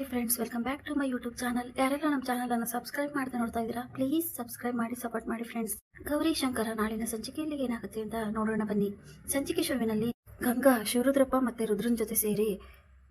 Friends welcome back to my YouTube channel ಯಾರೆಲ್ಲ ನಮ್ಮ channel ಅನ್ನು ಸಬ್ಸ್ಕ್ರೈಬ್ ಮಾಡ್ತಾ ನೋಡ್ತಾ ಇದ್ದೀರಾ ಪ್ಲೀಸ್ ಸಬ್ಸ್ಕ್ರೈಬ್ ಮಾಡಿ ಸಪೋರ್ಟ್ ಮಾಡಿ ಫ್ರೆಂಡ್ಸ್ ಗೌರಿ ಶಂಕರ ನಾಳಿನ ಸಂಚಿಕೆಯಲ್ಲಿ ಏನಾಗುತ್ತೆ ಅಂತ ನೋಡೋಣ ಬನ್ನಿ. ಸಂಚಿಕೆ ಶೋವಿನಲ್ಲಿ ಗಂಗಾ, ಶಿವರುದ್ರಪ್ಪ ಮತ್ತೆ ರುದ್ರನ್ ಜೊತೆ ಸೇರಿ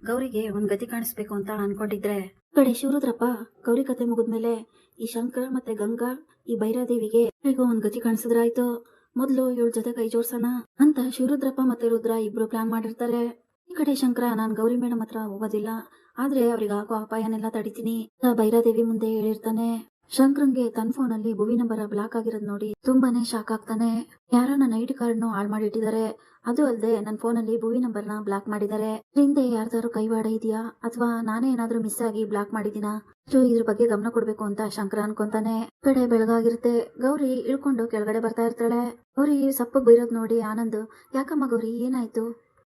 ಗೌರಿಗೆ ಒಂದ್ ಗತಿ ಕಾಣಿಸ್ಬೇಕು ಅಂತ ಅನ್ಕೊಂಡಿದ್ರೆ. ಈ ಕಡೆ ಶಿವರುದ್ರಪ್ಪ ಗೌರಿ ಕತೆ ಮುಗಿದ್ಮೇಲೆ ಈ ಶಂಕರ ಮತ್ತೆ ಗಂಗಾ, ಈ ಭೈರಾದೇವಿಗೆ ಈಗ ಒಂದ್ ಗತಿ ಕಾಣಿಸಿದ್ರಾಯ್ತು, ಮೊದ್ಲು ಇವಳ ಜೊತೆ ಕೈ ಜೋಡ್ಸೋಣ ಅಂತ ಶಿವರುದ್ರಪ್ಪ ಮತ್ತೆ ರುದ್ರ ಇಬ್ರು ಪ್ಲಾನ್ ಮಾಡಿರ್ತಾರೆ. ಈ ಕಡೆ ಶಂಕರ, ನಾನ್ ಗೌರಿ ಮೇಡಮ್ ಹತ್ರ ಹೋಗೋದಿಲ್ಲ. ಆದ್ರೆ ಅವ್ರಿಗೆ ಆಗೋ ಅಪಾಯನೆಲ್ಲ ತಡಿತೀನಿ. ಭೈರಾದೇವಿ ಮುಂದೆ ಹೇಳಿರ್ತಾನೆ, ಶಂಕರಂಗೆ ತನ್ನ ಫೋನಲ್ಲಿ ಭುವಿ ನಂಬರ್ ಬ್ಲಾಕ್ ಆಗಿರೋದ್ ನೋಡಿ ತುಂಬಾನೇ ಶಾಕ್ ಆಗ್ತಾನೆ. ಯಾರೋ ನನ್ನ ಐಡಿ ಕಾರ್ಡ್ ನು ಹಾಳು ಮಾಡಿಟ್ಟಿದ್ದಾರೆ. ಅದು ಅಲ್ಲದೆ ನನ್ನ ಫೋನಲ್ಲಿ ಭುವಿ ನಂಬರ್ನ ಬ್ಲಾಕ್ ಮಾಡಿದ್ದಾರೆ. ಹಿಂದೆ ಯಾರ್ದಾರು ಕೈವಾಡ ಇದೆಯಾ? ಅಥವಾ ನಾನೇ ಏನಾದ್ರೂ ಮಿಸ್ ಆಗಿ ಬ್ಲಾಕ್ ಮಾಡಿದೀನಾ ಸೊ ಇದ್ರ ಬಗ್ಗೆ ಗಮನ ಕೊಡ್ಬೇಕು ಅಂತ ಶಂಕರ ಅನ್ಕೊಂತಾನೆ. ಕಡೆ ಬೆಳಗಾಗಿರುತ್ತೆ. ಗೌರಿ ಇಳ್ಕೊಂಡು ಕೆಳಗಡೆ ಬರ್ತಾ ಇರ್ತಾಳೆ. ಗೌರಿ ಸಪ್ಪಗ್ ಬೀರೋದ್ ನೋಡಿ ಆನಂದ್, ಯಾಕಮ್ಮ ಗೌರಿ, ಏನಾಯ್ತು?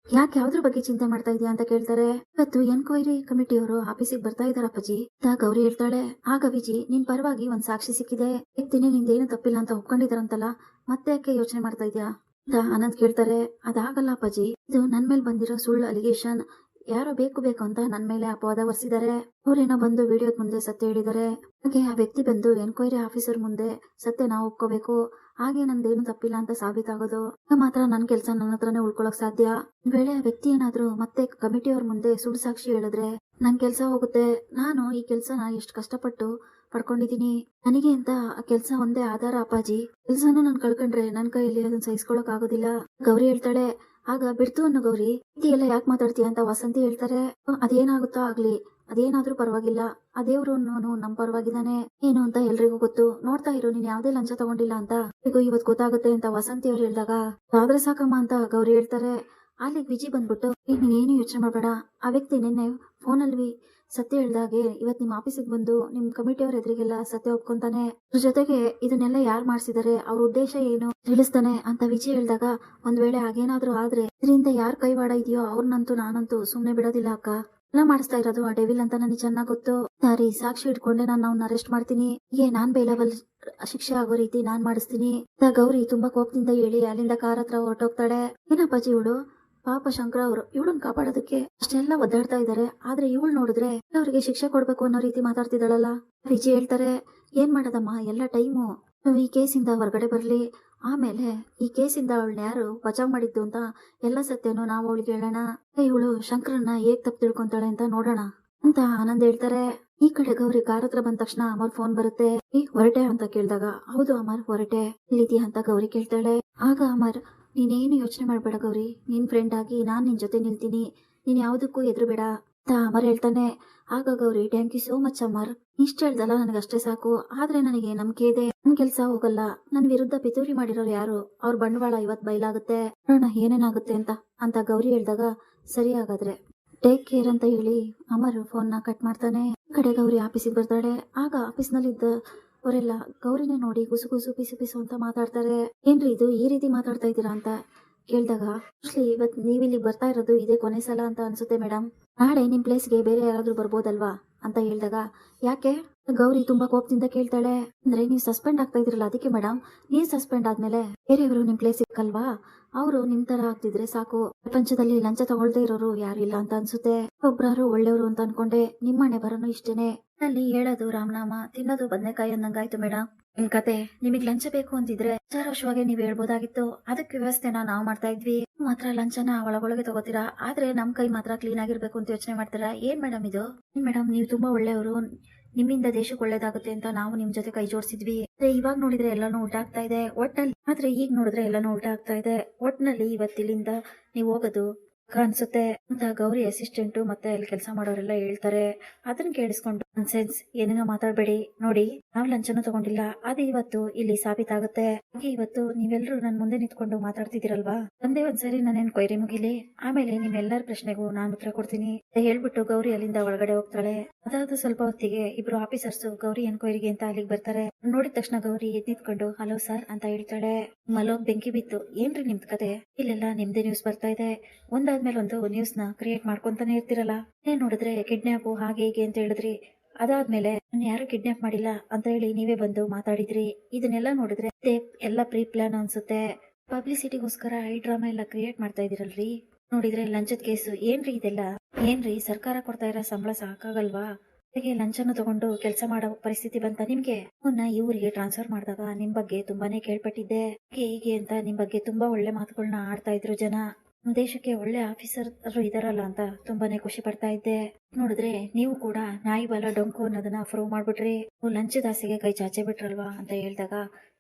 ಯಾಕೆ ಯಾವ್ದ್ರ ಬಗ್ಗೆ ಚಿಂತೆ ಮಾಡ್ತಾ ಇದೀಯಾ ಅಂತ ಕೇಳ್ತಾರೆ? ಇವತ್ತು ಎನ್ಕ್ವೈರಿ ಕಮಿಟಿಯವರು ಆಫೀಸಿಗೆ ಬರ್ತಾ ಇದಾರ ಅಪ್ಪಾಜಿ. ತಾ ಗೌರಿ ಹೇಳ್ತಾಳೆ ಆ ವಿಜಿ, ನಿನ್ ಪರವಾಗಿ ಒಂದ್ ಸಾಕ್ಷಿ ಸಿಕ್ಕಿದೆ. ಎತ್ತಿನಿ ನಿಂದೇನು ತಪ್ಪಿಲ್ಲ ಅಂತ ಒಪ್ಕೊಂಡಿದಾರಂತಲ್ಲ, ಮತ್ತೆ ಯಾಕೆ ಯೋಚನೆ ಮಾಡ್ತಾ ಇದ್ಯಾ? ಅಂತ ಆನಂದ್ ಕೇಳ್ತಾರೆ. ಅದಾಗಲ್ಲ ಅಪ್ಪಾಜಿ. ಇದು ನನ್ ಮೇಲೆ ಬಂದಿರೋ ಸುಳ್ಳು ಅಲಿಗೇಷನ್. ಯಾರೋ ಬೇಕು ಬೇಕು ಅಂತ ನನ್ ಮೇಲೆ ಅಪವಾದ ಒರೆಸಿದ್ದಾರೆ. ಅವ್ರೇನೋ ಬಂದು ವಿಡಿಯೋದ ಮುಂದೆ ಸತ್ಯ ಹೇಳಿದ್ದಾರೆ. ಹಾಗೆ ಆ ವ್ಯಕ್ತಿ ಬಂದು ಎನ್ಕ್ವೈರಿ ಆಫೀಸರ್ ಮುಂದೆ ಸತ್ಯ ನಾವು ಒಪ್ಕೋಬೇಕು. ಹಾಗೆ ನಂದೇನು ತಪ್ಪಿಲ್ಲ ಅಂತ ಸಾಬೀತಾಗೋದು? ಮಾತ್ರ ನನ್ನ ಕೆಲಸ ನನ್ನ ಹತ್ರನೇ ಉಳ್ಕೊಳಕ್ ಸಾಧ್ಯ? ವೇಳೆ ವ್ಯಕ್ತಿ ಏನಾದ್ರೂ ಮತ್ತೆ ಕಮಿಟಿಯವ್ರ ಮುಂದೆ ಸುಳ್ಳು ಸಾಕ್ಷಿ ಹೇಳಿದ್ರೆ ನನ್ ಕೆಲಸ ಹೋಗುತ್ತೆ. ನಾನು ಈ ಕೆಲಸನ ಎಷ್ಟು ಕಷ್ಟಪಟ್ಟು ಪಡ್ಕೊಂಡಿದೀನಿ ನನಗೆ ಅಂತ ಆ ಕೆಲ್ಸ ಒಂದೇ ಆಧಾರ ಅಪ್ಪಾಜಿ. ಕೆಲ್ಸನ ನಾನು ಕಳ್ಕೊಂಡ್ರೆ ನನ್ ಕೈಯಲ್ಲಿ ಅದನ್ನ ಸಹಿಸ್ಕೊಳಕ್ ಆಗೋದಿಲ್ಲ. ಗೌರಿ ಹೇಳ್ತಾಳೆ ಆಗ ಬಿಡ್ತು ಅನ್ನೋ ಗೌರಿ. ಎಲ್ಲ ಯಾಕೆ ಮಾತಾಡ್ತೀಯ ಅಂತ ವಸಂತಿ ಹೇಳ್ತಾರೆ. "ಹ್ಮ್, ಅದೇನಾಗುತ್ತೋ ಆಗ್ಲಿ. ಅದೇನಾದ್ರೂ ಪರವಾಗಿಲ್ಲ. ಆ ದೇವ್ರು ನಮ್ ಪರವಾಗಿದ್ದಾನೆ. ಏನು ಅಂತ ಎಲ್ರಿಗೂ ಗೊತ್ತು. ನೋಡ್ತಾ ಇರು, ನೀನ್ ಯಾವ್ದೇ ಲಂಚ ತಗೊಂಡಿಲ್ಲ ಅಂತ. ಈಗ ಇವತ್ ಗೊತ್ತಾಗುತ್ತೆ ಅಂತ ವಸಂತಿ ಅವ್ರು ಹೇಳಿದಾಗ ಆದ್ರೆ ಸಾಕಮ್ಮ ಅಂತ ಗೌರಿ ಹೇಳ್ತಾರೆ. ಅಲ್ಲಿಗೆ ವಿಜಿ ಬಂದ್ಬಿಟ್ಟು ನೀನ್ ನೀನೇನು ಯೋಚನೆ ಮಾಡಬೇಡ. ಆ ವ್ಯಕ್ತಿ ನಿನ್ನೆ ಫೋನಲ್ಲಿ ಸತ್ಯ ಹೇಳ್ದಾಗೆ ಇವತ್ ನಿಮ್ ಆಫೀಸಿಗೆ ಬಂದು ನಿಮ್ ಕಮಿಟಿಯವ್ರ ಎದುರಿಗೆಲ್ಲ ಸತ್ಯ ಒಪ್ಕೊಂತಾನೆ. ಅದ್ರ ಜೊತೆಗೆ ಇದನ್ನೆಲ್ಲ ಯಾರು ಮಾಡ್ಸಿದಾರೆ? ಅವ್ರ ಉದ್ದೇಶ ಏನು? ತಿಳಿಸ್ತಾನೆ ಅಂತ ವಿಜಿ ಹೇಳ್ದಾಗ, ಒಂದ್ ವೇಳೆ ಹಾಗೇನಾದ್ರೂ ಆದ್ರೆ, ಇದರಿಂದ ಯಾರ್ ಕೈವಾಡ ಇದೆಯೋ ಅವ್ರನ್ನಂತೂ ನಾನಂತೂ ಸುಮ್ನೆ ಬಿಡೋದಿಲ್ಲ ಅಕ್ಕ. ಎಲ್ಲ ಮಾಡಿಸ್ತಾ ಇರೋದು ಆ ಡೆವಿಲ್ ಅಂತ ನನಗೆ ಚೆನ್ನಾಗ್ ಗೊತ್ತು. ಸಾರಿ ಸಾಕ್ಷಿ ಇಟ್ಕೊಂಡೆ ನಾನು ಅವ್ನ ಅರೆಸ್ಟ್ ಮಾಡ್ತೀನಿ. ಏ, ನಾನ್ ಬೇಲಬಲ್ ಶಿಕ್ಷೆ ಆಗೋ ರೀತಿ ನಾನ್ ಮಾಡಿಸ್ತೀನಿ. ನಾ ಗೌರಿ ತುಂಬಾ ಕೋಪದಿಂದ ಹೇಳಿ ಅಲ್ಲಿಂದ ಕಾರ್ ಹತ್ರ ಹೊರಟೋಗ್ತಾಳೆ. ಏನಪ್ಪಾಜಿ ಇವಳು? ಪಾಪ ಶಂಕರ ಅವರು ಇವಳನ್ನ ಕಾಪಾಡೋದಕ್ಕೆ ಅಷ್ಟೆಲ್ಲ ಒದ್ದಾಡ್ತಾ ಇದಾರೆ. ಆದ್ರೆ ಇವಳು ನೋಡಿದ್ರೆ ಅವ್ರಿಗೆ ಶಿಕ್ಷೆ ಕೊಡ್ಬೇಕು ಅನ್ನೋ ರೀತಿ ಮಾತಾಡ್ತಿದ್ದಾಳಲ್ಲ. ವಿಜಿ ಹೇಳ್ತಾರೆ, ಏನ್ ಮಾಡೋದಮ್ಮ? ಎಲ್ಲ ಟೈಮು. ಈ ಕೇಸಿಂದ ಹೊರಗಡೆ ಬರ್ಲಿ. ಆಮೇಲೆ ಈ ಕೇಸಿಂದ ಅವಳನ್ನ ಯಾರು ಬಚಾವ್ ಮಾಡಿದ್ದು ಅಂತ ಎಲ್ಲ ಸತ್ಯನೂ ನಾವು ಅವಳಿಗೆ ಹೇಳೋಣ. ಇವಳು ಶಂಕರನ್ನ ಹೇಗ್ ತಪ್ಪು ತಿಳ್ಕೊಂತಾಳೆ ಅಂತ ನೋಡೋಣ ಅಂತ ಆನಂದ್ ಹೇಳ್ತಾರೆ. ಈ ಕಡೆ ಗೌರಿ ಕಾರ್ ಹತ್ರ ಬಂದ ತಕ್ಷಣ ಅಮರ್ ಫೋನ್ ಬರುತ್ತೆ. ಈ ಹೊರಟೆ ಅಂತ ಕೇಳಿದಾಗ, ಹೌದು ಅಮರ್ ಹೊರಟೆ. ಇಲ್ಲಿದ್ಯಾ? ಅಂತ ಗೌರಿ ಕೇಳ್ತಾಳೆ. ಆಗ ಅಮರ್, ನೀನೇನು ಯೋಚನೆ ಮಾಡಬೇಡ ಗೌರಿ. ನಿನ್ ಫ್ರೆಂಡ್ ಆಗಿ ನಾನ್ ನಿನ್ ಜೊತೆ ನಿಲ್ತೀನಿ. ನೀನ್ ಯಾವ್ದಕ್ಕೂ ಎದುರು ಬೇಡ ಅಂತ ಅಮರ್ ಹೇಳ್ತಾನೆ. ಆಗ Gauri thank you so much Amar. ಇಷ್ಟ ಹೇಳ್ದಲ್ಲ ನನಗಷ್ಟೇ ಸಾಕು. ಆದ್ರೆ ನನಗೆ ನಂಬಿಕೆ ಇದೆ. ನನ್ ಕೆಲ್ಸ ಹೋಗಲ್ಲ. ನನ್ ವಿರುದ್ಧ ಪಿತೂರಿ ಮಾಡಿರೋರು ಯಾರು? ಅವ್ರ ಬಂಡವಾಳ ಇವತ್ ಬಯಲಾಗುತ್ತೆ ನೋಡೋಣ ಏನೇನಾಗುತ್ತೆ ಅಂತ. ಅಂತ ಗೌರಿ ಹೇಳ್ದಾಗ, ಸರಿ ಹಾಗಾದ್ರೆ. ಟೇಕ್ ಕೇರ್ ಅಂತ ಹೇಳಿ ಅಮರ್ ಫೋನ್ನ ಕಟ್ ಮಾಡ್ತಾನೆ. ಕಡೆ ಗೌರಿ ಆಫೀಸಿಗೆ ಬರ್ತಾಳೆ ಆಗ ಆಫೀಸ್ನಲ್ಲಿದ್ದ ಅವರೆಲ್ಲ ಗೌರಿನೇ ನೋಡಿ ಗುಸು ಗುಸು, ಪಿಸು ಪಿಸು ಅಂತ ಮಾತಾಡ್ತಾರೆ. ಏನ್ರಿ ಇದು? ಈ ರೀತಿ ಮಾತಾಡ್ತಾ ಇದ್ದೀರಾ ಅಂತ ಕೇಳಿದಾಗ ಇವತ್ ನೀವಿಲ್ಲಿ ಬರ್ತಾ ಇರೋದು ಇದೇ ಕೊನೆ ಸಲ ಅಂತ ಅನ್ಸುತ್ತೆ ಮೇಡಮ್ ನಾಳೆ ನಿಮ್ ಪ್ಲೇಸ್ಗೆ ಬೇರೆ ಯಾರಾದ್ರೂ ಬರ್ಬೋದಲ್ವಾ? ಅಂತ ಹೇಳಿದಾಗ, ಯಾಕೆ? ಗೌರಿ ತುಂಬಾ ಕೋಪದಿಂದ ಕೇಳ್ತಾಳೆ. ಅಂದ್ರೆ ನೀವು ಸಸ್ಪೆಂಡ್ ಆಗ್ತಾ ಇದ್ರಲ್ಲ ಅದಕ್ಕೆ ಮೇಡಮ್ ನೀವು ಸಸ್ಪೆಂಡ್ ಆದ್ಮೇಲೆ ಬೇರೆಯವರು ನಿಮ್ ಪ್ಲೇಸ್ ಸಿಕ್ಕಲ್ವಾ? ಅವರು ನಿಮ್ ತರ ಆಗ್ತಿದ್ರೆ ಸಾಕು. ಪ್ರಪಂಚದಲ್ಲಿ ಲಂಚ ತಗೊಳ್ದೇ ಇರೋರು ಯಾರು ಇಲ್ಲ ಅಂತ ಅನ್ಸುತ್ತೆ. ಒಬ್ರಾರು ಒಳ್ಳೆಯವರು ಅಂತ ಅನ್ಕೊಂಡೆ. ನಿಮ್ಮನೆ ಬರೋನು ಇಷ್ಟೇನೆ. ಅಲ್ಲಿ ಹೇಳೋದು ರಾಮನಾಮ. ತಿನ್ನೋದು ಬದನೆಕಾಯಿ ಅನ್ನಂಗಾಯ್ತು ಮೇಡಮ್ ನಿಮ್ ಕತೆ ನಿಮಗ್ ಲಂಚ ಬೇಕು ಅಂತಿದ್ರೆ ವಿಚಾರವಶವಾಗಿ ನೀವ್ ಹೇಳ್ಬೋದಾಗಿತ್ತು. ಅದಕ್ಕೆ ವ್ಯವಸ್ಥೆನ ನಾವು ಮಾಡ್ತಾ ಇದ್ವಿ. ಮಾತ್ರ ಲಂಚನ ಒಳಗೊಳಗೆ ತಗೋತೀರಾ? ಆದ್ರೆ ನಮ್ ಕೈ ಮಾತ್ರ ಕ್ಲೀನ್ ಆಗಿರ್ಬೇಕು ಅಂತ ಯೋಚನೆ ಮಾಡ್ತೀರಾ? ಏನ್ ಮೇಡಮ್ ಇದು? ಮೇಡಮ್, ನೀವು ತುಂಬಾ ಒಳ್ಳೆಯವರು. ನಿಮ್ಮಿಂದ ದೇಶಕ್ಕೆ ಒಳ್ಳೇದಾಗುತ್ತೆ ಅಂತ ನಾವು ನಿಮ್ ಜೊತೆ ಕೈ ಜೋಡಿಸಿದ್ವಿ. ಇವಾಗ ನೋಡಿದ್ರೆ ಎಲ್ಲಾನು ಊಟ ಆಗ್ತಾ ಇದೆ. ಒಟ್ನಲ್ಲಿ ಆದ್ರೆ ಈಗ ನೋಡಿದ್ರೆ ಎಲ್ಲಾನು ಊಟ ಆಗ್ತಾ ಇದೆ. ಒಟ್ನಲ್ಲಿ ಇವತ್ತಿಲ್ಲಿಂದ ನೀವು ಹೋಗೋದು ಅನ್ಸುತ್ತೆ ಅಂತ ಗೌರಿ ಅಸಿಸ್ಟೆಂಟ್ ಮತ್ತೆ ಅಲ್ಲಿ ಕೆಲಸ ಮಾಡೋರೆಲ್ಲ ಹೇಳ್ತಾರೆ. ಅದನ್ನ ಕೇಳಿಸ್ಕೊಂಡು ಸೆನ್ಸ್ ಏನೇನೋ ಮಾತಾಡ್ಬೇಡಿ. ನೋಡಿ, ನಾವು ಲಂಚನೂ ತಗೊಂಡಿಲ್ಲ. ಅದು ಇವತ್ತು ಇಲ್ಲಿ ಸಾಬೀತಾಗುತ್ತೆ. ಹಾಗೆ ಇವತ್ತು ನೀವೆಲ್ಲರೂ ನನ್ನ ಮುಂದೆ ನಿಂತ್ಕೊಂಡು ಮಾತಾಡ್ತಿದ್ದೀರಲ್ವಾ? ಒಂದೇ ಒಂದ್ಸರಿ ನಾನೇನ್ ಕೊಯ್ರಿ ಮುಗಿಲಿ? ಆಮೇಲೆ ನಿಮ್ಮೆಲ್ಲರ ಪ್ರಶ್ನೆಗೂ ನಾನು ಉತ್ತರ ಕೊಡ್ತೀನಿ. ಹೇಳ್ಬಿಟ್ಟು ಗೌರಿ ಅಲ್ಲಿಂದ ಒಳಗಡೆ ಹೋಗ್ತಾಳೆ. ಅದಾದ ಸ್ವಲ್ಪ ಹೊತ್ತಿಗೆ ಇಬ್ರು ಆಫೀಸರ್ಸ್ ಗೌರಿ ಎನ್ಕ್ವೈರಿಗೆ ಅಂತ ಅಲ್ಲಿಗೆ ಬರ್ತಾರೆ. ನೋಡಿದ ತಕ್ಷಣ ಗೌರಿ ಎದ್ ನಿಂತ್ಕೊಂಡು ಹಲೋ ಸರ್ ಅಂತ ಹೇಳ್ತಾಳೆ. ಮಲೋಗ್ ಬೆಂಕಿ ಬಿತ್ತು. ಏನ್ರಿ ನಿಮ್ದ್ ಕತೆ? ಇಲ್ಲೆಲ್ಲ ನಿಮ್ದೇ ನ್ಯೂಸ್ ಬರ್ತಾ ಇದೆ. ಒಂದಾದ್ಮೇಲೆ ಒಂದು ನ್ಯೂಸ್ನ ಕ್ರಿಯೇಟ್ ಮಾಡ್ಕೊಂತಾನೆ ಇರ್ತಿರಲ್ಲ. ಏನ್ ನೋಡಿದ್ರೆ ಕಿಡ್ನಾಪ್ ಹಾಗೆ ಹೀಗೆ ಅಂತ ಹೇಳಿದ್ರಿ. ಅದಾದ್ಮೇಲೆ ಯಾರು ಕಿಡ್ನಾಪ್ ಮಾಡಿಲ್ಲ? ಅಂತ ಹೇಳಿ ನೀವೇ ಬಂದು ಮಾತಾಡಿದ್ರಿ. ಇದನ್ನೆಲ್ಲ ನೋಡಿದ್ರೆ ಎಲ್ಲ ಪ್ರೀ ಪ್ಲಾನ್ ಅನ್ಸುತ್ತೆ ಪಬ್ಲಿಸಿಟಿಗೋಸ್ಕರ ಐ ಡ್ರಾಮಾ ಎಲ್ಲ ಕ್ರಿಯೇಟ್ ಮಾಡ್ತಾ ಇದೀರಲ್ರಿ? ನೋಡಿದ್ರೆ ಲಂಚದ ಕೇಸು ಏನ್ರಿ ಇದೆಲ್ಲ? ಏನ್ರಿ ಸರ್ಕಾರ ಕೊಡ್ತಾ ಇರೋ ಸಂಬಳ ಸಾಕಾಗಲ್ವಾ? ಹೇಗೆ ಲಂಚನ ತಗೊಂಡು ಕೆಲಸ ಮಾಡೋ ಪರಿಸ್ಥಿತಿ ಬಂತ ನಿಮ್ಗೆ? ಅವನ್ನ ಈ ಊರಿಗೆ ಟ್ರಾನ್ಸ್ಫರ್ ಮಾಡಿದಾಗ ನಿಮ್ ಬಗ್ಗೆ ತುಂಬಾನೇ ಕೇಳ್ಪಟ್ಟಿದ್ದೆ. ಹೀಗೆ ಅಂತ ನಿಮ್ ಬಗ್ಗೆ ತುಂಬಾ ಒಳ್ಳೆ ಮಾತುಗಳನ್ನ ಆಡ್ತಾ ಇದ್ರು ಜನ. ದೇಶಕ್ಕೆ ಒಳ್ಳೆ ಆಫೀಸರ್ ಇದಾರಲ್ಲ ಅಂತ ತುಂಬಾನೇ ಖುಷಿ ಪಡ್ತಾ ಇದ್ದೆ. ನೋಡಿದ್ರೆ ನೀವು ಕೂಡ ನಾಯಿ ಬಾಲ ಡೊಂಕು ಅನ್ನೋದನ್ನ ಫ್ರೋ ಮಾಡ್ಬಿಟ್ರಿ. ಲಂಚದಾಸೆಗೆ ಕೈ ಚಾಚೆ ಬಿಟ್ರಲ್ವಾ ಅಂತ ಹೇಳಿದಾಗ,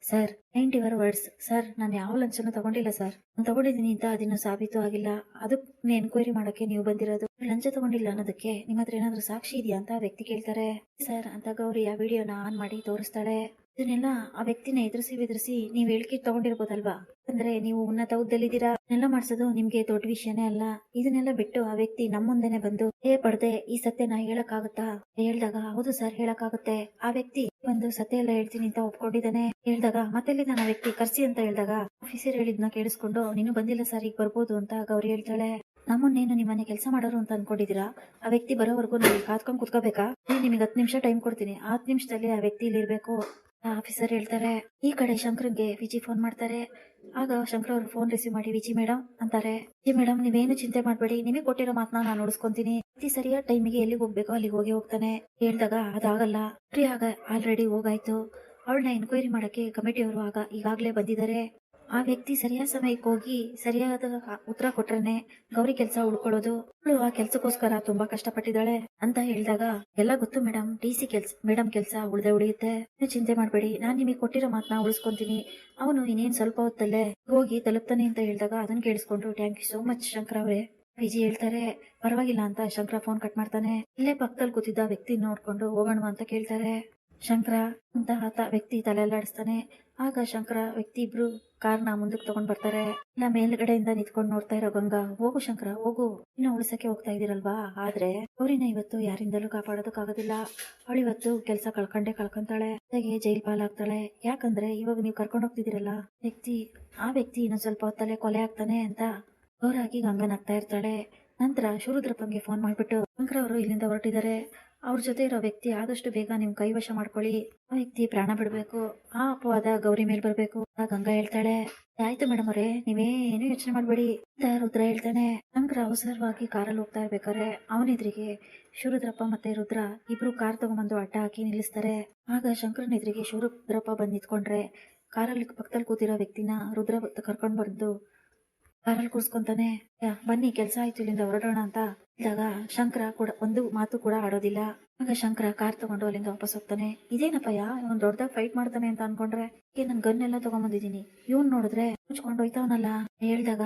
sir ninety your words sir, ನಾನು ಯಾವ ಲಂಚನೂ ತಗೊಂಡಿಲ್ಲ ಸರ್. ನಾನು ತಗೊಂಡಿದ್ದೀನಿ ಅಂತ ಅದಿನ್ನು ಸಾಬೀತು ಆಗಿಲ್ಲ. ಅದಕ್ಕೆ ಎನ್ಕ್ವೈರಿ ಮಾಡೋಕೆ ನೀವು ಬಂದಿರೋದು. ಲಂಚ ತಗೊಂಡಿಲ್ಲ ಅನ್ನೋದಕ್ಕೆ ನಿಮ್ಮ ಹತ್ರ ಏನಾದ್ರೂ ಸಾಕ್ಷಿ ಇದೆಯಾ? ಅಂತ ವ್ಯಕ್ತಿ ಕೇಳ್ತಾರೆ. ಸರ್ ಅಂತ ಗೌರಿ ಆ ವಿಡಿಯೋನ ಆನ್ ಮಾಡಿ ತೋರಿಸ್ತಾಳೆ. ಇದನ್ನೆಲ್ಲ ಆ ವ್ಯಕ್ತಿನ ಎದುರಿಸಿ ಬೆದರಿಸಿ ನೀವ್ ಹೇಳಿಕೆ ತಗೊಂಡಿರ್ಬೋದಲ್ವಾ? ಅಂದ್ರೆ ನೀವು ಉನ್ನತ ಹುದ್ದಲ್ಲಿದ್ದೀರಾ ಎಲ್ಲ ಮಾಡ್ಸೋದು ನಿಮ್ಗೆ ದೊಡ್ಡ ವಿಷಯನೇ ಅಲ್ಲ. ಇದನ್ನೆಲ್ಲ ಬಿಟ್ಟು ಆ ವ್ಯಕ್ತಿ ನಮ್ಮ ಮುಂದೆನೆ ಬಂದು ಹೇ ಪಡ್ದೆ ಈ ಸತ್ಯನ ಹೇಳಕ್ಕಾಗತ್ತಾ? ಹೇಳ್ದಾಗ, ಹೌದು ಸರ್ ಹೇಳಕಾಗುತ್ತೆ ಆ ವ್ಯಕ್ತಿ ಬಂದು, ಸತ್ಯ ಎಲ್ಲ ಹೇಳ್ತೀನಿ ಅಂತ ಒಪ್ಕೊಂಡಿದ್ದಾನೆ. ಹೇಳ್ದಾಗ ಮತ್ತೆ ಆ ವ್ಯಕ್ತಿ ಕರ್ಸಿ ಅಂತ ಹೇಳ್ದಾಗ, ಆಫೀಸರ್ ಹೇಳಿದ್ನ ಕೇಳಿಸ್ಕೊಂಡು, ನೀನು ಬಂದಿಲ್ಲ ಸರ್, ಈಗ ಬರ್ಬೋದು ಅಂತ ಗೌರಿ ಹೇಳ್ತಾಳೆ. ನಮ್ಮನ್ನೇನು ನಿಮ್ಮನೆ ಕೆಲಸ ಮಾಡೋರು ಅಂತ ಅನ್ಕೊಂಡಿದೀರಾ ಆ ವ್ಯಕ್ತಿ ಬರೋವರೆಗೂ ನಾವು ಕಾತ್ಕೊಂಡ್ ಕುತ್ಕೋಬೇಕಾ? ನಾನು ನಿಮಗೆ ಹತ್ತು ನಿಮಿಷ ಟೈಮ್ ಕೊಡ್ತೀನಿ. ಹತ್ತು ನಿಮಿಷದಲ್ಲಿ ಆ ವ್ಯಕ್ತಿ ಇಲ್ಲಿ ಇರ್ಬೇಕು. ಆಫೀಸರ್ ಹೇಳ್ತಾರೆ, ಈ ಕಡೆ ಶಂಕರ್ಗೆ ವಿಜಿ ಫೋನ್ ಮಾಡ್ತಾರೆ. ಆಗ ಶಂಕರ್ ಅವ್ರು ಫೋನ್ ರಿಸೀವ್ ಮಾಡಿ, ವಿಜಿ ಮೇಡಮ್ ಅಂತಾರೆ, ವಿಜಿ ಮೇಡಮ್ ನೀವೇನು ಚಿಂತೆ ಮಾಡಬೇಡಿ, ನಿಮಗೆ ಕೊಟ್ಟಿರೋ ಮಾತನ್ನ ನಾನು ನೋಡಿಸ್ಕೊಂತೀನಿ ಪ್ರತಿ ಸರಿಯಾದ ಟೈಮಿಗೆ ಎಲ್ಲಿಗೆ ಹೋಗ್ಬೇಕೋ ಅಲ್ಲಿಗೆ ಹೋಗಿ ಹೋಗ್ತಾನೆ. ಹೇಳ್ದಾಗ ಅದಾಗಲ್ಲ. ಫ್ರೀ ಆಗ ಆಲ್ರೆಡಿ ಹೋಗಾಯ್ತು. ಅವಳನ್ನ ಎನ್ಕ್ವೈರಿ ಮಾಡಕ್ಕೆ ಕಮಿಟಿಯವರು ಆಗ ಈಗಾಗಲೇ ಬಂದಿದ್ದಾರೆ. ಆ ವ್ಯಕ್ತಿ ಸರಿಯಾದ ಸಮಯಕ್ಕೆ ಹೋಗಿ ಸರಿಯಾದ ಉತ್ತರ ಕೊಟ್ರೇನೆ ಗೌರಿ ಕೆಲಸ ಉಳ್ಕೊಳ್ಳೋದು. ಅವಳು ಆ ಕೆಲ್ಸಕ್ಕೋಸ್ಕರ ತುಂಬಾ ಕಷ್ಟಪಟ್ಟಿದ್ದಾಳೆ ಅಂತ ಹೇಳಿದಾಗ, ಎಲ್ಲ ಗೊತ್ತು ಮೇಡಮ್ ಡಿ ಸಿ ಕೆಲ್ಸ ಮೇಡಮ್ ಕೆಲಸ ಉಳ್ದೆ ಉಳಿಯುತ್ತೆ. ನೀವು ಚಿಂತೆ ಮಾಡಬೇಡಿ, ನಾನ್ ನಿಮಗೆ ಕೊಟ್ಟಿರೋ ಮಾತನ್ನ ಉಳಿಸ್ಕೊಂತೀನಿ. ಅವನು ಇನ್ನೇನ್ ಸ್ವಲ್ಪ ಹೊತ್ತಲ್ಲೇ ಹೋಗಿ ತಲುಪ್ತಾನೆ ಅಂತ ಹೇಳಿದಾಗ ಅದನ್ನ ಕೇಳಿಸ್ಕೊಂಡು thank you so much Shankar ಅವರೇ. ವಿಜಿ ಹೇಳ್ತಾರೆ, ಪರವಾಗಿಲ್ಲ ಅಂತ ಶಂಕರ ಫೋನ್ ಕಟ್ ಮಾಡ್ತಾನೆ. ಇಲ್ಲೇ ಪಕ್ಕದಲ್ಲಿ ಕೂತಿದ್ದ ವ್ಯಕ್ತಿ ನೋಡ್ಕೊಂಡು ಹೋಗೋಣ ಅಂತ ಕೇಳ್ತಾರೆ. ಶಂಕರ ಅಂತ ವ್ಯಕ್ತಿ ವ್ಯಕ್ತಿ ತಲೆಲ್ಲಾಡಿಸ್ತಾನೆ ಆಗ ಶಂಕರ, ವ್ಯಕ್ತಿ ಇಬ್ರು ಕಾರ್ನ ಮುಂದಕ್ಕೆ ತಗೊಂಡ್ ಬರ್ತಾರೆ. ನಾ ಮೇಲ್ಗಡೆಯಿಂದ ನಿಂತ್ಕೊಂಡು ನೋಡ್ತಾ ಇರೋ ಗಂಗಾ, ಹೋಗು ಶಂಕರ, ಹೋಗು. ಇನ್ನು ಉಳಿಸಕ್ಕೆ ಹೋಗ್ತಾ ಇದೀರಲ್ವಾ ಆದ್ರೆ ಅವ್ರಿನ ಇವತ್ತು ಯಾರಿಂದಲೂ ಕಾಪಾಡೋದಕ್ಕಾಗೋದಿಲ್ಲ. ಅವಳು ಇವತ್ತು ಕೆಲಸ ಕಳ್ಕೊಂಡೇ ಕಳ್ಕೊಂತಾಳೆ. ಜೊತೆಗೆ ಜೈಲ್ ಪಾಲಾಗ್ತಾಳೆ. ಯಾಕಂದ್ರೆ ಇವಾಗ ನೀವು ಕರ್ಕೊಂಡು ಹೋಗ್ತಿದ್ದೀರಲ್ಲ? ವ್ಯಕ್ತಿ, ಆ ವ್ಯಕ್ತಿ ಇನ್ನೊಂದ್ ಸ್ವಲ್ಪ ಹೊತ್ತಲ್ಲೇ ಕೊಲೆ ಆಗ್ತಾನೆ ಅಂತ ಜೋರಾಗಿ ಗಂಗನಾಗ್ತಾ ಇರ್ತಾಳೆ. ನಂತರ ಶಿವರುದ್ರಪ್ಪಂಗೆ ಫೋನ್ ಮಾಡ್ಬಿಟ್ಟು, ಶಂಕರ ಅವರು ಇಲ್ಲಿಂದ ಹೊರಟಿದ್ದಾರೆ. ಅವ್ರ ಜೊತೆ ಇರೋ ವ್ಯಕ್ತಿ ಆದಷ್ಟು ಬೇಗ ನಿಮ್ ಕೈವಶ ಮಾಡ್ಕೊಳ್ಳಿ. ಆ ವ್ಯಕ್ತಿ ಪ್ರಾಣ ಬಿಡ್ಬೇಕು. ಆ ಅಪವಾದ ಗೌರಿ ಮೇಲ್ ಬರ್ಬೇಕು. ಆ ಗಂಗಾ ಹೇಳ್ತಾಳೆ, ಆಯ್ತು ಮೇಡಮ್ ಅವರೇ, ನೀವೇನು ಯೋಚನೆ ಮಾಡ್ಬೇಡಿ. ಅಂತ ರುದ್ರ ಹೇಳ್ತಾನೆ. ನಂಗ್ರ ಅವಸರವಾಗಿ ಕಾರಲ್ಲಿ ಹೋಗ್ತಾ ಇರ್ಬೇಕಾದ್ರೆ ಅವನೆದ್ರಿಗೆ ಶಿವರುದ್ರಪ್ಪ ಮತ್ತೆ ರುದ್ರ ಇಬ್ರು ಕಾರ್ ತಗೊಂಡ್ಬಂದು ಅಡ್ಡ ಹಾಕಿ ನಿಲ್ಲಿಸ್ತಾರೆ. ಆಗ ಶಂಕರನ ಎದುರಿಗೆ ಶಿವರುದ್ರಪ್ಪ ಬಂದ್ ನಿಂತ್ಕೊಂಡ್ರೆ ಕಾರಲ್ಲಿ ಪಕ್ಕದಲ್ಲಿ ಕೂತಿರೋ ವ್ಯಕ್ತಿನ ರುದ್ರ ಕರ್ಕೊಂಡ್ ಬಂದು ಕಾರಲ್ಲಿ ಕೂರ್ಸ್ಕೊಂತಾನೆ. ಬನ್ನಿ, ಕೆಲಸ ಆಯ್ತು ಇಲ್ಲಿಂದ ಹೊರಡೋಣ ಅಂತ. ಇದ್ದಾಗ ಶಂಕರ ಕೂಡ ಒಂದು ಮಾತು ಕೂಡ ಆಡೋದಿಲ್ಲ. ಆಗ ಶಂಕರ ಕಾರ್ ತಗೊಂಡು ಅಲ್ಲಿಂದ ವಾಪಸ್ ಹೋಗ್ತಾನೆ. ಇದೇನಪ್ಪಯ್ಯ? ಇವನ್ ದೊಡ್ಡದಾಗ ಫೈಟ್ ಮಾಡ್ತಾನೆ ಅಂತ ಅನ್ಕೊಂಡ್ರೆ ಏನ್ ನನ್ ಗನ್ ಎಲ್ಲ ತಗೊಂಬಂದಿದೀನಿ ಇವನ್ ನೋಡಿದ್ರೆ ಮುಚ್ಕೊಂಡು ಹೋಯ್ತಾವನಲ್ಲ ಹೇಳ್ದಾಗ,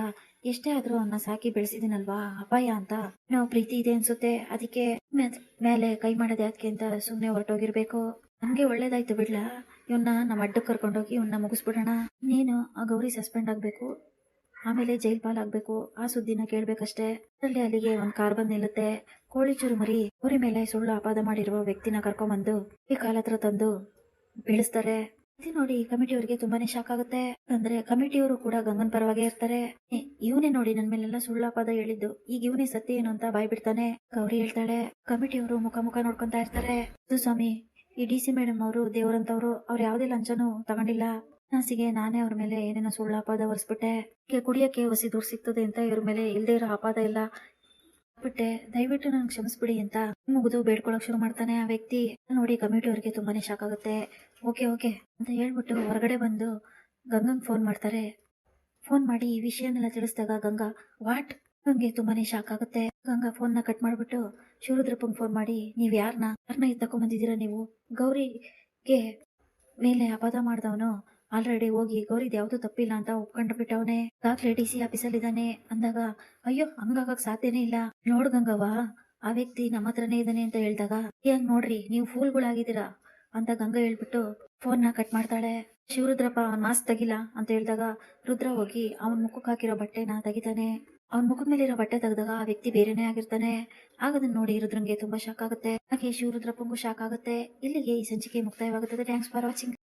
ಎಷ್ಟೇ ಆದ್ರೂ ಅವನ್ನ ಸಾಕಿ ಬೆಳೆಸಿದಿನಲ್ವಾ, ಅಪಾಯ ಅಂತ. ನಾವು ಪ್ರೀತಿ ಇದೆ ಅನ್ಸುತ್ತೆ. ಅದಕ್ಕೆ ಮೇಲೆ ಕೈ ಮಾಡೋದು ಯಾಕೆ ಅಂತ ಸುಮ್ನೆ ಹೊರಟೋಗಿರ್ಬೇಕು. ನಮ್ಗೆ ಒಳ್ಳೇದಾಯ್ತು ಬಿಡ್ಲಾ. ಇವನ್ನ ನಮ್ಮ ಅಡ್ಡಕ್ಕೆ ಕರ್ಕೊಂಡೋಗಿ ಇವನ್ನ ಮುಗಿಸ್ಬಿಡೋಣ. ನೀನು ಆ ಗೌರಿ ಸಸ್ಪೆಂಡ್ ಆಗ್ಬೇಕು. ಆಮೇಲೆ ಜೈಲ್ ಪಾಲಾಗ್ಬೇಕು. ಆ ಸುದ್ದಿನ ಕೇಳ್ಬೇಕಷ್ಟೇ. ಅದರಲ್ಲಿ ಅಲ್ಲಿಗೆ ಒಂದ್ ಕಾರ್ ಬಂದ್ ನಿಲ್ಲುತ್ತೆ. ಕೋಳಿ ಚೂರು ಮರಿ, ಊರಿ ಮೇಲೆ ಸುಳ್ಳು ಅಪಾದ ಮಾಡಿರುವ ವ್ಯಕ್ತಿನ ಕರ್ಕೊಂಡ್ಬಂದು ಈ ಕಾಲ ಹತ್ರ ತಂದು ಬೀಳಿಸ್ತಾರೆ. ಇದು ನೋಡಿ ಕಮಿಟಿಯವರಿಗೆ ತುಂಬಾನೇ ಶಾಕ್ ಆಗುತ್ತೆ. ಅಂದ್ರೆ ಕಮಿಟಿಯವರು ಕೂಡ ಗಂಗನ್ ಪರವಾಗಿ ಇರ್ತಾರೆ. ಇವನೇ ನೋಡಿ ನನ್ ಮೇಲೆಲ್ಲ ಸುಳ್ಳು ಅಪಾದ ಹೇಳಿದ್ದು. ಈಗ ಇವನೇ ಸತ್ಯ ಏನು ಅಂತ ಬಾಯ್ ಬಿಡ್ತಾನೆ. ಗೌರಿ ಹೇಳ್ತಾಳೆ, ಕಮಿಟಿಯವರು ಮುಖ ಮುಖ ನೋಡ್ಕೊಂತ ಇರ್ತಾರೆ. ಸ್ವಾಮಿ. ಈ ಡಿ ಸಿ ಮೇಡಮ್ ಅವರು, ದೇವರಂತವ್ರು, ಅವ್ರು ಯಾವ್ದೇ ಲಂಚನೂ ತಗೊಂಡಿಲ್ಲ. ನಾಸಿಗೆ ನಾನೇ ಅವ್ರ ಮೇಲೆ ಏನೇನೋ ಸುಳ್ಳು ಅಪಾದ ಹೊರಿಸ್ಬಿಟ್ಟೆ ಹೀಗೆ ಕುಡಿಯಕ್ಕೆ ಹೊಸಿ ದುಡ್ಡು ಸಿಗ್ತದೆ ಅಂತ ಇವ್ರ ಮೇಲೆ ಇಲ್ಲದೆ ಇರೋ ಅಪಾದ ಎಲ್ಲ ಬಿಟ್ಟೆ ದಯವಿಟ್ಟು ನನ್ಗೆ ಕ್ಷಮಿಸ್ಬಿಡಿ ಅಂತ ಮುಗಿದು ಬೇಡ್ಕೊಳಕ್ ಶುರು ಮಾಡ್ತಾನೆ ಆ ವ್ಯಕ್ತಿ. ನೋಡಿ, ಕಮಿಟಿ ಅವ್ರಿಗೆ ತುಂಬಾನೇ ಶಾಕ್ ಆಗುತ್ತೆ. ಓಕೆ ಓಕೆ ಅಂತ ಹೇಳ್ಬಿಟ್ಟು ಹೊರಗಡೆ ಬಂದು ಗಂಗಂಗ್ ಫೋನ್ ಮಾಡ್ತಾರೆ. ಫೋನ್ ಮಾಡಿ ಈ ವಿಷಯನೆಲ್ಲ ತಿಳಿಸಿದಾಗ ಗಂಗಾ, ವಾಟ್? ನಂಗೆ ತುಂಬಾನೇ ಶಾಕ್ ಆಗುತ್ತೆ. ಗಂಗಾ ಫೋನ್ನ ಕಟ್ ಮಾಡ್ಬಿಟ್ಟು ಶಿವರುದ್ರಪ್ಪಂಗ್ ಫೋನ್ ಮಾಡಿ, ನೀವ್ ಯಾರನ್ನ ಯಾರನ್ನ ಎತ್ತಕೊಂಡ್ ಬಂದಿದ್ದೀರಾ ನೀವು? ಗೌರಿಗೆ ಮೇಲೆ ಅಪಾದ ಮಾಡ್ದವನು ಆಲ್ರೆಡಿ ಹೋಗಿ ಗೌರಿದ್ ಯಾವ್ದು ತಪ್ಪಿಲ್ಲ ಅಂತ ಒಪ್ಕೊಂಡು ಬಿಟ್ಟವನೆ ದಾಖಲೆ ಡಿ ಸಿ ಆಫೀಸಲ್ಲಿ ಇದ್ದಾನೆ. ಅಂದಾಗ, ಅಯ್ಯೋ, ಹಂಗಾಗಕ್ ಸಾಧ್ಯನೇ ಇಲ್ಲ. ನೋಡ್ ಗಂಗವ್ವ, ಆ ವ್ಯಕ್ತಿ ನಮ್ಮ ಹತ್ರನೇ ಇದ್ದಾನೆ ಅಂತ ಹೇಳ್ದಾಗ ಹೆಂಗ್ ನೋಡ್ರಿ, ನೀವು ಫೂಲ್ಗಳಾಗಿದ್ದೀರಾ? ಅಂತ ಗಂಗಾ ಹೇಳ್ಬಿಟ್ಟು ಫೋನ್ನ ಕಟ್ ಮಾಡ್ತಾಳೆ. ಶಿವರುದ್ರಪ್ಪ, ಅವ್ನ್ ಮಾಸ್ಕ್ ತೆಗಿಲ್ಲ. ಅಂತ ಹೇಳಿದಾಗ, ರುದ್ರ ಹೋಗಿ ಅವನ್ ಮುಖಕ್ಕೆ ಹಾಕಿರೋ ಬಟ್ಟೆನ ತೆಗಿತಾನೆ. ಅವನ್ ಮುಖದ ಮೇಲಿರೋ ಬಟ್ಟೆ ತೆಗೆದಾಗ ಆ ವ್ಯಕ್ತಿ ಬೇರೆನೇ ಆಗಿರ್ತಾನೆ. ಆಗದನ್ನ ನೋಡಿ ರುದ್ರಂಗೆ ತುಂಬಾ ಶಾಕ್ ಆಗುತ್ತೆ. ಹಾಗೆ ಶಿವರುದ್ರಪ್ಪಂಗೂ ಶಾಕ್ ಆಗುತ್ತೆ. ಇಲ್ಲಿಗೆ ಈ ಸಂಚಿಕೆ ಮುಕ್ತಾಯವಾಗುತ್ತದೆ. Thanks for watching